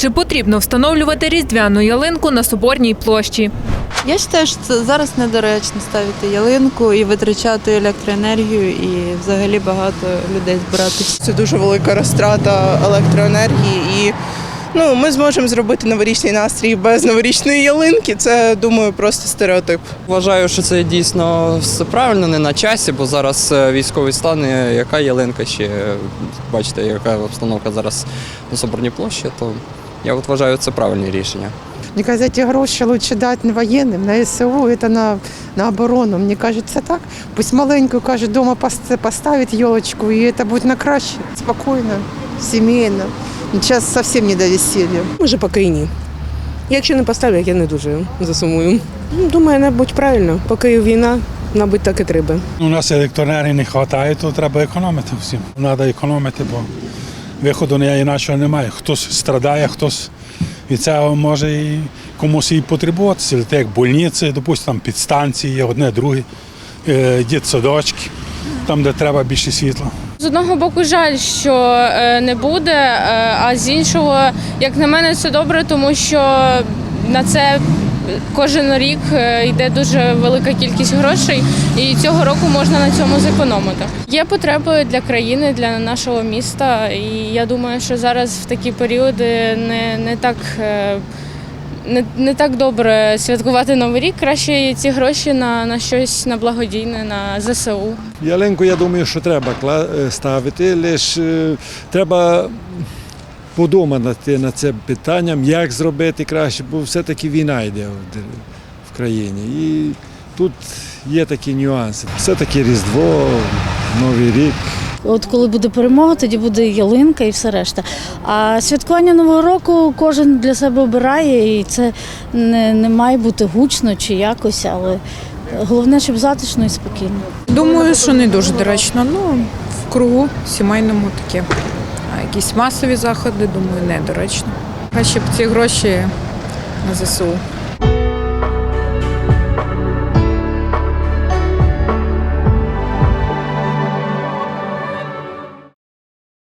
Чи потрібно встановлювати різдвяну ялинку на соборній площі? Я вважаю, що це зараз недоречно ставити ялинку і витрачати електроенергію, і взагалі багато людей збиратися. Це дуже велика розтрата електроенергії і ну, ми зможемо зробити новорічний настрій без новорічної ялинки. Це думаю, просто стереотип. Вважаю, що це дійсно все правильно, не на часі, бо зараз е, військовий стан, е, яка ялинка ще, е, бачите, яка обстановка зараз на Соборній площі, то я от вважаю, це правильне рішення. Мне кажется, эти гроши лучше дать не военным, на СУ, это на, на оборону. Мне кажется, так. Пусть маленькую, каждый дома пос- поставит елочку, и это будет на краще, спокойно, семейно. Сейчас совсем не до веселья. Може, поки і ні. Якщо не поставлять, я не дуже засумую. Ну, Думаю, мабуть, правильно. Поки війна, мабуть, так і треба. У нас електроенергії не вистачає, то треба економити всім. Треба економити, бо виходу ніякого інакшого немає. Хтось страдає, хтось від цього може і комусь і потребуватися. Це як больниці, допустимо, підстанції, є одне, друге, е, дітсадочки, там, де треба більше світла. З одного боку, жаль, що е, не буде, е, а з іншого, як на мене, це добре, тому що на це кожен рік е, йде дуже велика кількість грошей, і цього року можна на цьому зекономити. Є потреби для країни, для нашого міста, і я думаю, що зараз в такі періоди не, не так. е, Не, не так добре святкувати новий рік. Краще ці гроші на, на щось на благодійне, на ЗСУ. Ялинку, я думаю, що треба е, ставити, лише треба подумати над цим питанням, як зробити краще, бо все-таки війна йде в в країні. І тут є такі нюанси. Все-таки Різдво, Новий рік. От коли буде перемога, тоді буде ялинка і все решта. А святкування Нового року кожен для себе обирає, і це не, не має бути гучно чи якось, але головне, щоб затишно і спокійно. Думаю, що не дуже доречно. Ну, в кругу сімейному таке. Якісь масові заходи, думаю, недоречно. Хай щоб ці гроші на ЗСУ.